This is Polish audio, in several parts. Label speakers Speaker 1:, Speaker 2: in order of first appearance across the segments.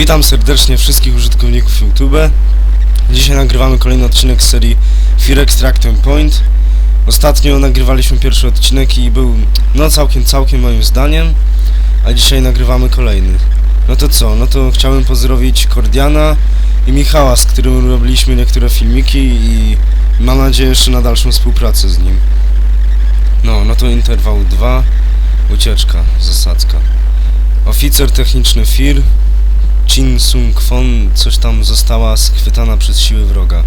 Speaker 1: Witam serdecznie wszystkich użytkowników YouTube. Dzisiaj nagrywamy kolejny odcinek z serii Fear Extraction Point. Ostatnio nagrywaliśmy pierwszy odcinek i był no całkiem, całkiem moim zdaniem, a dzisiaj nagrywamy kolejny. No to co, no to chciałbym pozdrowić Kordiana i Michała, z którym robiliśmy niektóre filmiki i mam nadzieję jeszcze na dalszą współpracę z nim. No, no to interwał 2, ucieczka, zasadzka. Oficer techniczny FIR, Chin Sung Kwon, coś tam została schwytana przez siły wroga.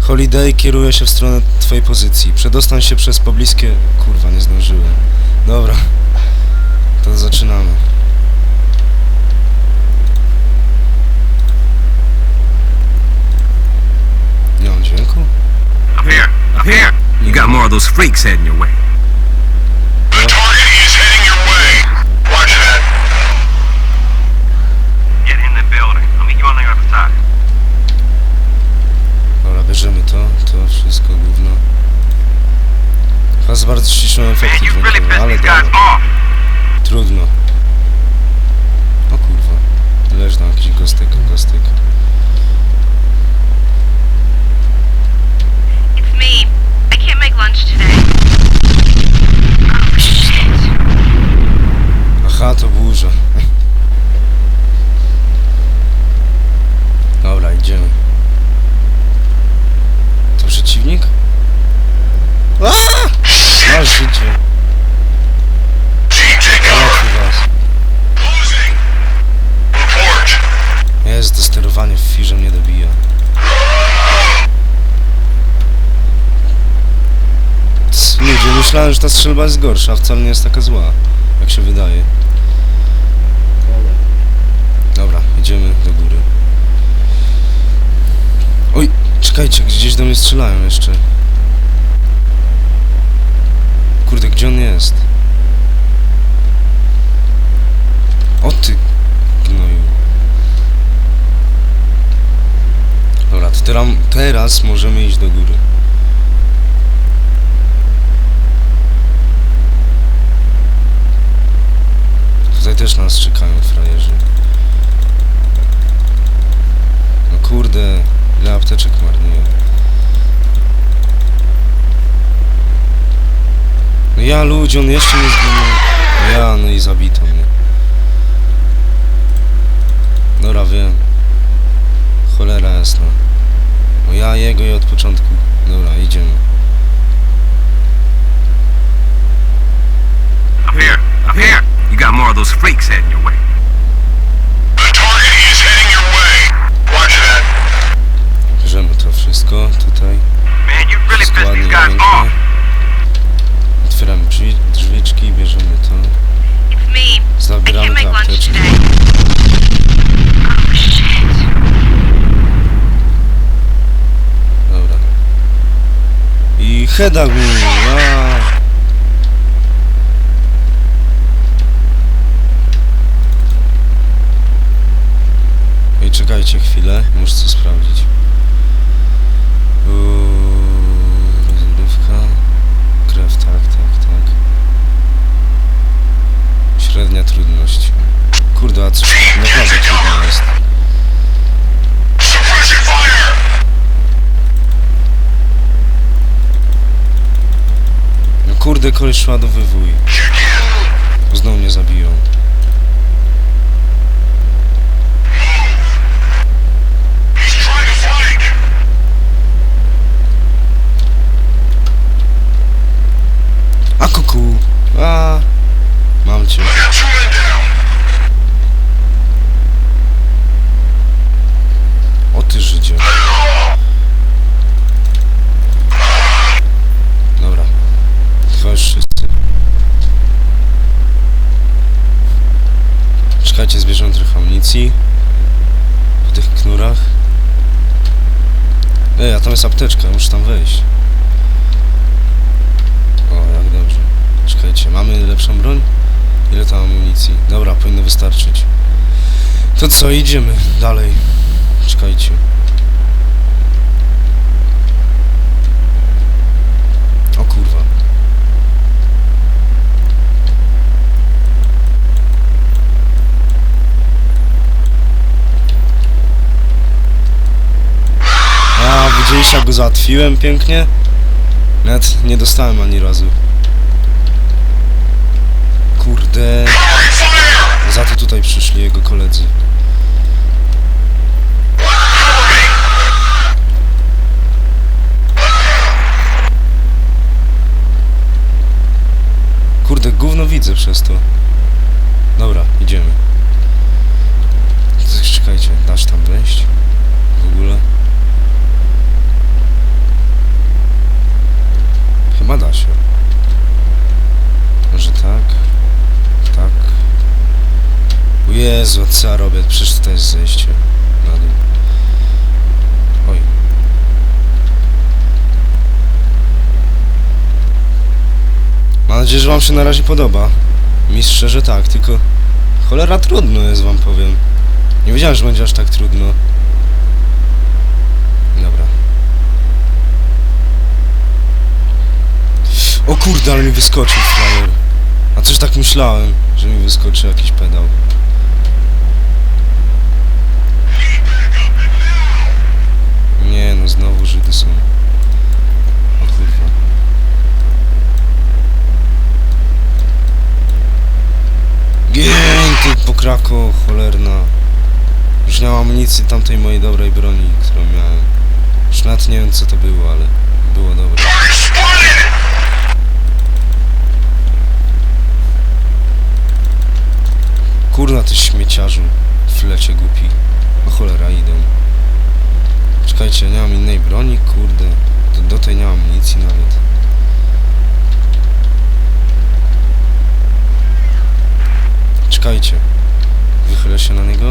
Speaker 1: Holiday kieruje się w stronę twojej pozycji. Przedostań się przez pobliskie... Kurwa, nie zdążyłem. Dobra. To zaczynamy. Nie mam dźwięku?
Speaker 2: Up here, up here. You got more of those freaks heading your way
Speaker 3: target is heading your way. Roger that.
Speaker 2: Get in the building. I'll meet you on the other side.
Speaker 1: Dobra, bierzemy to. To wszystko gówno. Chyba za bardzo
Speaker 2: really
Speaker 1: dźwiękowe,
Speaker 2: pissed
Speaker 1: ale
Speaker 2: off.
Speaker 1: Trudno. O kurwa. Leży tam jakiś gostek, gostek.
Speaker 4: It's me. I can't make lunch today. Oh, shit.
Speaker 1: Aha, to burza. Dobra, idziemy. To przeciwnik? Aaa! Masz życie.
Speaker 3: Team, take cover.
Speaker 1: Załatwię was.
Speaker 3: Closing. Report.
Speaker 1: Jest, to sterowanie w firze mnie dobija. Cs, Ludzie, myślałem, że ta strzelba jest gorsza, wcale nie jest taka zła, jak się wydaje. Dobra, idziemy do góry. Oj, czekajcie, gdzieś do mnie strzelają jeszcze. Kurde, gdzie on jest? O ty, gnoju. Dobra, to teraz, teraz możemy iść do góry. Tutaj też nas czekają frajerzy. No kurde, ile apteczek marnuję. No ja ludzie, on jeszcze nie zginął. No ja, no i zabito mnie. Dobra, wiem. Cholera jasna. No ja jego i od początku. Dobra, idziemy.
Speaker 2: Up here, up here. Got more of those freaks heading your way.
Speaker 3: The target is heading your way. Roger that.
Speaker 1: Bierzemy to wszystko tutaj.
Speaker 2: Man, you really pissed these guys off.
Speaker 1: Otwieramy drzwi, drzwiczki, bierzemy to.
Speaker 4: It's me. I
Speaker 1: Zabieramy
Speaker 4: can't make
Speaker 1: te
Speaker 4: lunch
Speaker 1: apteczki.
Speaker 4: today. Oh, shit.
Speaker 1: Dobra. I heada mu. A. Czekajcie chwilę, muszę sprawdzić. Uuu, rozgrywka. Krew, tak, tak, tak. Średnia trudność. Kurde, a coś naprawdę trudno jest. No kurde, koleś ładowywuj. Znowu mnie zabiją.
Speaker 3: He's trying to flank.
Speaker 1: A kuku! A, mam cię. O ty Żydzie. Dobra. Chyba już wszyscy. Czekajcie, zbierzemy trochę amunicji. Po tych knurach. Ej, a tam jest apteczka, muszę tam wejść. Czekajcie, mamy lepszą broń? Ile tam amunicji? Dobra, powinno wystarczyć. To co, idziemy dalej. Czekajcie. O kurwa. A, widzieliście jak go załatwiłem pięknie? Nawet nie dostałem ani razu. Kurde. Za to tutaj przyszli jego koledzy. Kurde, gówno widzę przez to. Dobra, idziemy. Z- Czekajcie, dasz tam wejść? W ogóle? Chyba da się. Może tak? Tak. O Jezu, co robię? Przecież to jest zejście na dół. Oj. Mam nadzieję, że wam się na razie podoba. Mi szczerze tak, tylko cholera trudno jest wam powiem. Nie wiedziałem, że będzie aż tak trudno. Dobra. O kurde, ale mi wyskoczył frajer. A coś tak myślałem, że mi wyskoczy jakiś pedał. Nie no, znowu Żydy są. O kurwa. Gień ty pokrako cholerna. Już nie mam amunicji tamtej mojej dobrej broni, którą miałem. Już nawet nie wiem co to było, ale było dobre. Kurna ty śmieciarzu. Flecie głupi. O cholera Czekajcie, nie mam innej broni, kurde. Do, do tej nie mam amunicji nawet. Czekajcie. Wychylę się na niego.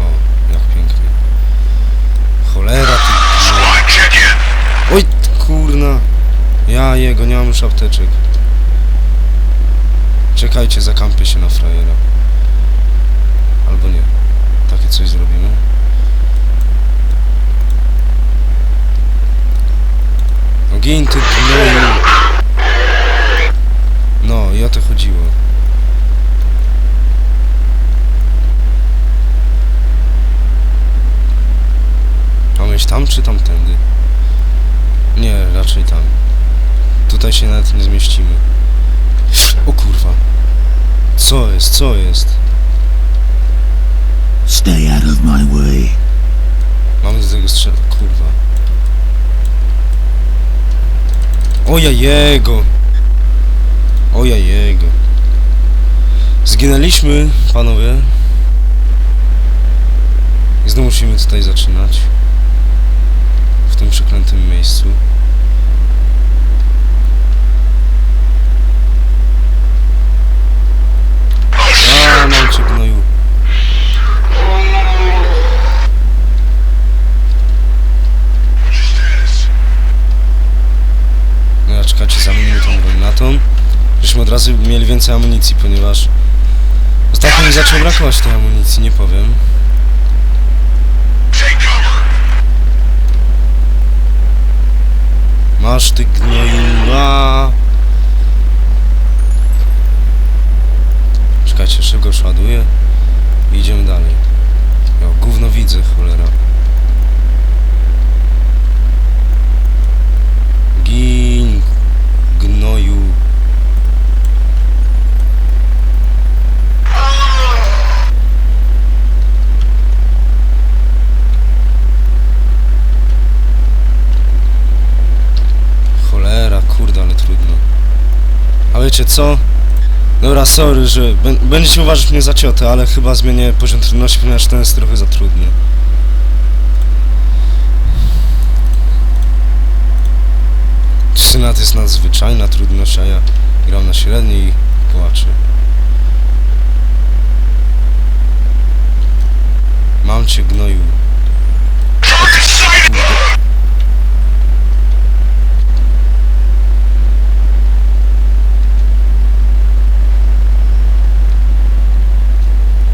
Speaker 1: O, jak pięknie. Cholera ty. Oj, kurna. Ja jego, nie mam już apteczek. Czekajcie, zakampię się na frajera. Albo nie. Takie coś zrobimy. Ty gnoju. No i o to chodziło. Mam iść tam czy tamtędy? Nie, raczej tam. Tutaj się nawet nie zmieścimy. O kurwa. Co jest, co jest?
Speaker 5: Stay out of my way.
Speaker 1: Mamy do tego strzelać, kurwa. Oja jego. Oja jego. Zginęliśmy, panowie. I znowu musimy tutaj zaczynać. W tym przeklętym miejscu. Mieli więcej amunicji, ponieważ ostatnio mi zaczął brakować tej amunicji, nie powiem. Masz ty gnoju, a. Czekajcie, szybko już ładuję i idziemy dalej. Ja gówno widzę, cholera. Gin, gnoju. Cholera, kurde, ale trudno. A wiecie co? Dobra, sorry, że bę- będziecie uważać mnie za ciotę, ale chyba zmienię poziom trudności, ponieważ ten jest trochę za trudny. Trzynat jest nadzwyczajna trudność, a ja gram na średniej i płaczę. Mam cię gnoju.
Speaker 3: Target sighted.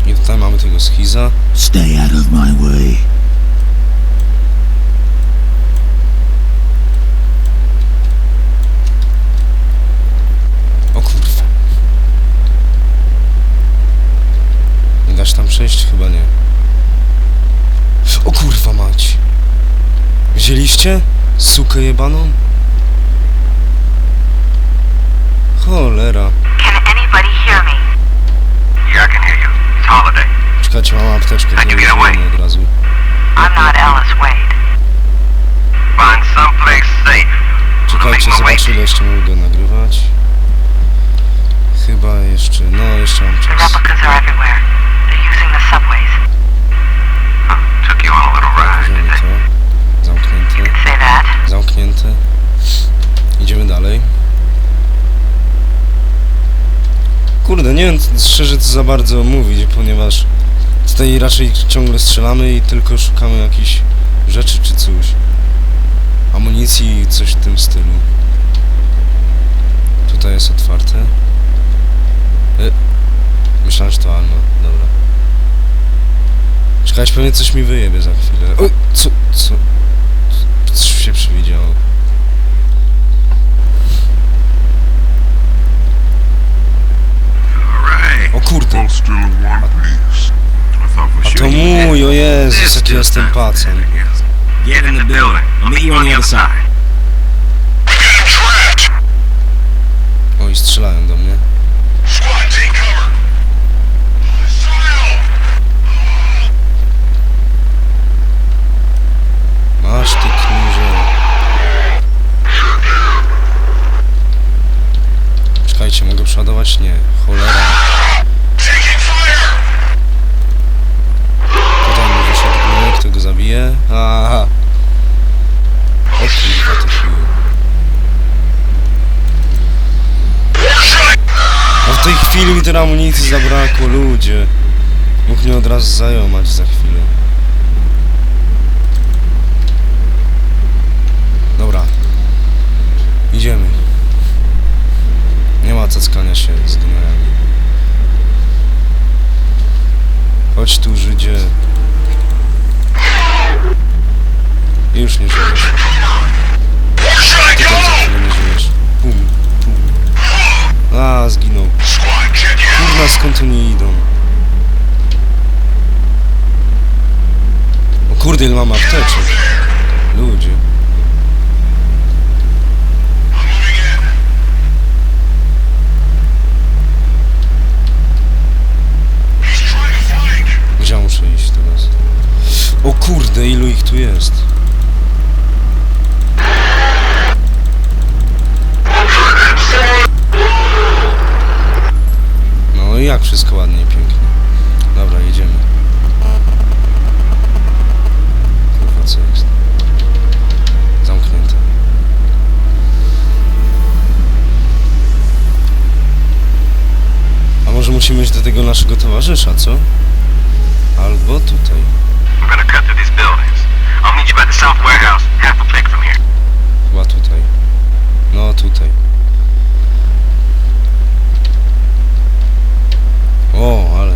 Speaker 1: I tutaj schiza.
Speaker 5: Stay out of my way.
Speaker 1: O kurwa. Nie da się tam przejść? Chyba nie. O kurwa mać. Widzieliście? Sukę jebaną? Cholera.
Speaker 4: Can anybody hear me?
Speaker 3: Yeah, I can hear you. It's Holiday.
Speaker 1: Czekajcie, mam apteczkę,
Speaker 3: How'd you get away?
Speaker 1: to od razu.
Speaker 4: I'm not Alice Wade.
Speaker 3: Find someplace safe.
Speaker 1: Czekajcie, zobaczę ile jeszcze mogę nagrywać. Chyba jeszcze, no jeszcze mam
Speaker 4: The
Speaker 1: czas.
Speaker 4: replicas are everywhere. They're using the subways.
Speaker 3: Took you on a little ride, did
Speaker 1: Bierzemy
Speaker 3: they?
Speaker 1: to. Zamknięte,
Speaker 4: Say that.
Speaker 1: zamknięte. Idziemy dalej. Kurde, nie wiem szczerze co za bardzo mówić, ponieważ tutaj raczej ciągle strzelamy i tylko szukamy jakichś rzeczy czy coś. Amunicji coś w tym stylu. Tutaj jest otwarte. E, myślałem, że to Alma. Dobra. Czekać, pewnie coś mi wyjebie za chwilę. O, co, co? Co się przewidziało? O kurde. A to mój, o Jezus, jaki jestem
Speaker 2: that,
Speaker 1: pacem.
Speaker 2: Get in the building. I'll meet you on the other side.
Speaker 1: Oj, strzelają do mnie. Masz ty knurze. Czekajcie, mogę przeładować? Nie. Cholera. Tyle amunicji zabrakło, ludzie. Mógł mnie od razu zajomać za chwilę. Dobra. Idziemy. Nie ma cackania się z gnojami. Chodź tu, Żydzie. Już nie żyjesz. Kurwa, skąd oni idą? O kurde, ile mam apteczek. Ludzie. Gdzie muszę iść teraz? O kurde, ilu ich tu jest? Jak wszystko ładnie i pięknie. Dobra, jedziemy. Kurwa, co jest? Zamknięte. A może musimy iść do tego naszego towarzysza, co? Albo tutaj.
Speaker 3: We're gonna cut through these buildings. I'll meet you by the south warehouse, half a click from here.
Speaker 1: Chyba tutaj. No tutaj. O, ale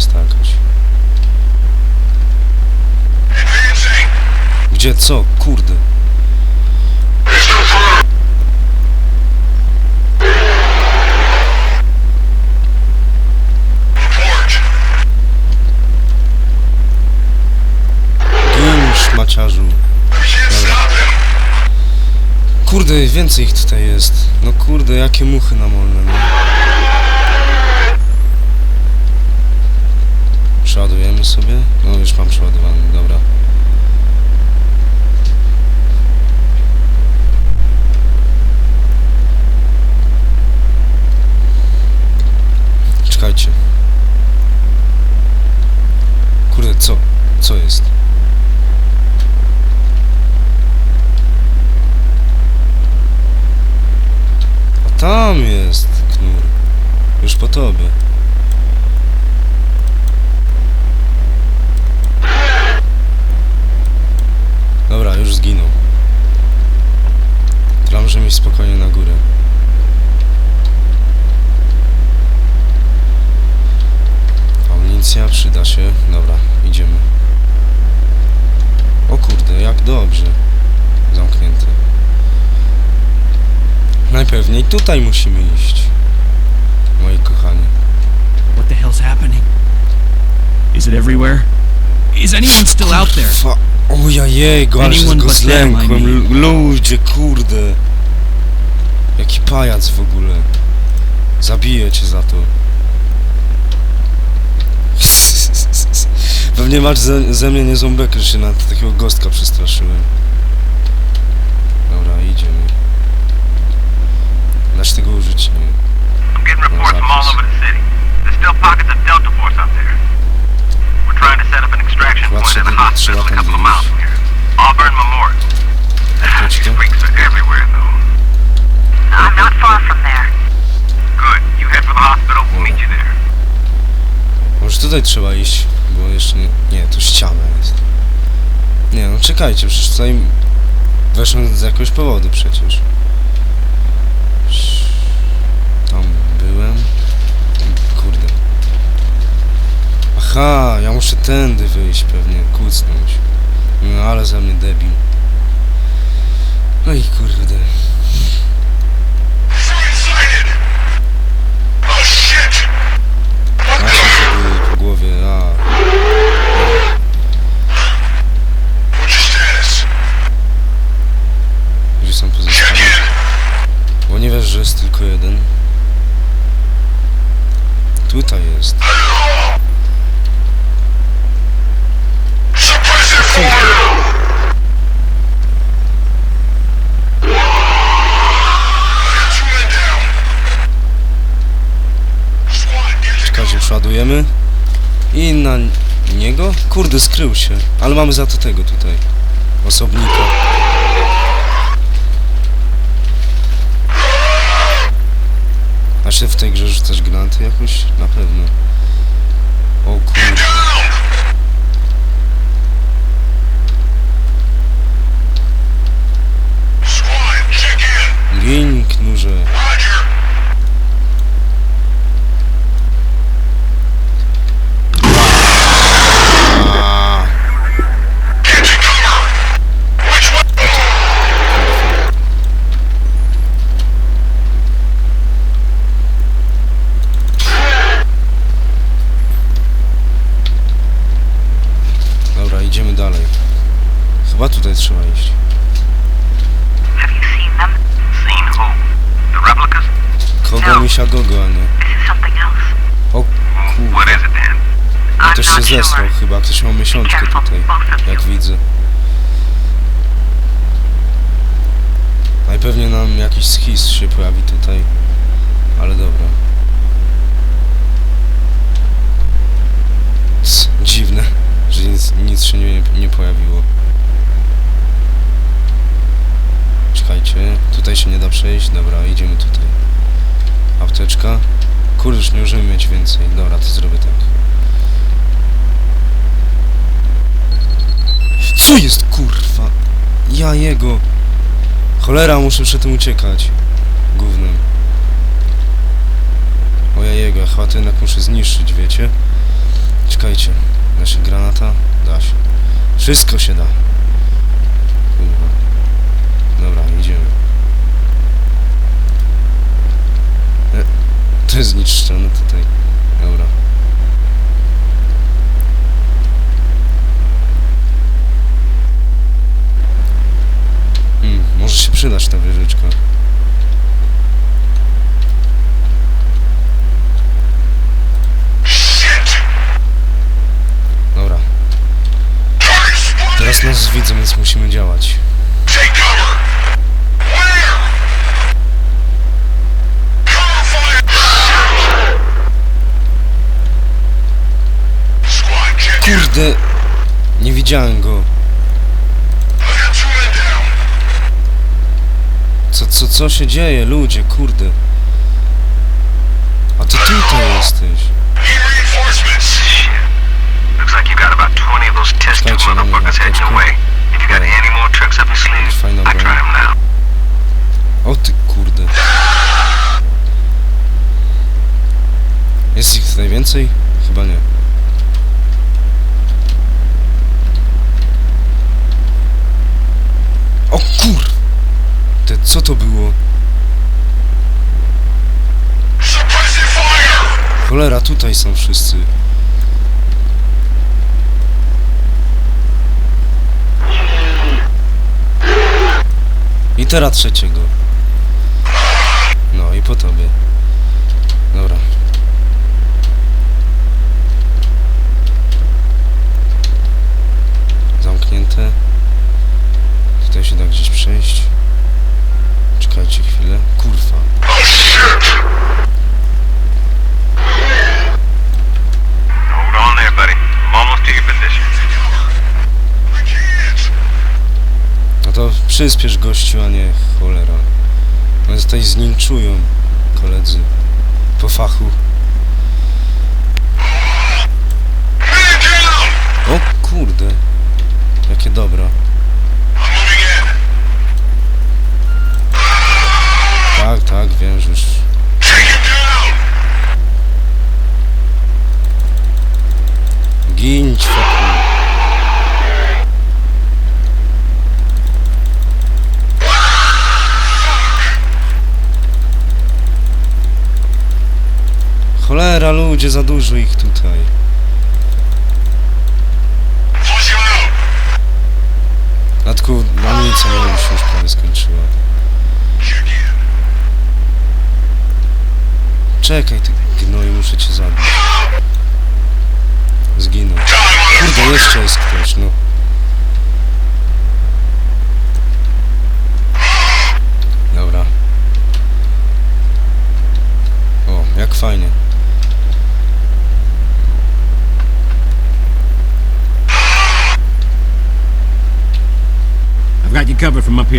Speaker 1: zarąbista jakaś. Gdzie co? Kurde. Szmaciarzu. Kurde, więcej ich tutaj jest. No kurde, jakie muchy namolne, no. Przeładujemy sobie? No już mam przeładowany, dobra. Czekajcie. Kurde, co? Co jest? A tam jest knur. Już po tobie. Dobra, już zginął. Możemy iść spokojnie na górę. Amunicja przyda się. Dobra, idziemy. O kurde, jak dobrze. Zamknięte. Najpewniej tutaj musimy iść. Moi kochani.
Speaker 6: What the hell's happening? Is it everywhere? Is anyone still out there?
Speaker 1: Ojajego, ale się
Speaker 5: Anyone
Speaker 1: go
Speaker 5: but them, I
Speaker 1: zlękłem.
Speaker 5: mean.
Speaker 1: Ludzie, kurde. Jaki pajac w ogóle. Zabiję cię za to. Pewnie masz ze, ze mnie niezłą bekę, że się na takiego gostka przestraszyłem. Dobra, idziemy. Dasz tego użyć? Nie.
Speaker 3: Getting reports from all over the city. There's still pockets of Delta Force out there. We're trying to set up an extraction point at hospital a couple of miles from here. Auburn Memorial.
Speaker 1: Apteczkę?
Speaker 3: Freaks are everywhere, though.
Speaker 4: I'm not far from there.
Speaker 3: Good. You head for the hospital. We'll meet you there.
Speaker 1: Może tutaj trzeba iść, bo jeszcze nie... Nie, to ściana jest. Nie, no czekajcie, przecież tutaj weszłem z jakiegoś powodu przecież. Tam byłem. Kurde. Aha, ja muszę tędy wyjść pewnie, kucnąć. No ale za mnie debil. No i kurde. Macie żeby po głowie, a... Gdzie są
Speaker 3: in.
Speaker 1: Bo nie wiesz, że jest tylko jeden. Tutaj jest. Przeładujemy. I na niego? Kurde, skrył się. Ale mamy za to tego tutaj. Osobnika. A się w tej grze rzucać granaty jakoś? Na pewno. O kurde.
Speaker 3: Squad, check in.
Speaker 1: Gin, knurze.
Speaker 3: Roger.
Speaker 1: A,
Speaker 3: Get to cover. Which way?
Speaker 1: dobra, idziemy dalej. Chyba tutaj trzeba iść.
Speaker 4: Have you seen them?
Speaker 3: Seen who? The replicas?
Speaker 1: Kogo misia gogo, a nie.
Speaker 4: This is something else.
Speaker 1: O kurde.
Speaker 3: What is it then?
Speaker 4: I'm
Speaker 1: Ktoś się
Speaker 4: not
Speaker 1: zesrał
Speaker 4: sure.
Speaker 1: Chyba, ktoś miał miesiączkę tutaj, jak widzę. Najpewniej nam jakiś schis się pojawi tutaj, ale dobra. Dziwne, że nic, nic się nie, nie pojawiło. Czekajcie, tutaj się nie da przejść, dobra, idziemy tutaj. Apteczka. Kurde, już nie możemy mieć więcej, dobra, to zrobię tak. Co jest kurwa? Ja jego. Cholera, muszę przed tym uciekać. Gównem. O ja jego, chyba to jednak muszę zniszczyć, wiecie? Czekajcie. Da się granata? Da się. Wszystko się da. Kurwa. Dobra, idziemy. E, to jest zniszczone tutaj. Dobra. Hmm, może się przydać ta wieżyczka. Dobra. Teraz nas widzą, więc musimy działać. Kurde! Nie widziałem go. Co, co, się dzieje, ludzie, kurde? A ty tutaj jesteś.
Speaker 3: Need reinforcements. Shit. Looks like you got about 20 of those test tube
Speaker 1: Czekajcie
Speaker 3: your sleeve,
Speaker 1: Fajna broń. O ty kurde. Jest ich tutaj więcej? Chyba nie. Co to było? Cholera, tutaj są wszyscy. Litera trzeciego. No i po tobie. Dobra. Zamknięte. Tutaj się da gdzieś przejść. Czekajcie chwilę. Kurwa. No to przyspiesz gościu, a nie cholera. No tutaj zninczują koledzy po fachu. O kurde. Jakie dobra. Tak, tak, wiem, że już. Fachu. Cholera, ludzie, za dużo ich tutaj. Natku, amunicja wiem, się już prawie skończyła. Czekaj, ty gnoju, muszę cię zabić. Zginął. Kurde, jeszcze jest ktoś, no. Dobra. O, jak fajnie.
Speaker 2: I've got you covered from up here.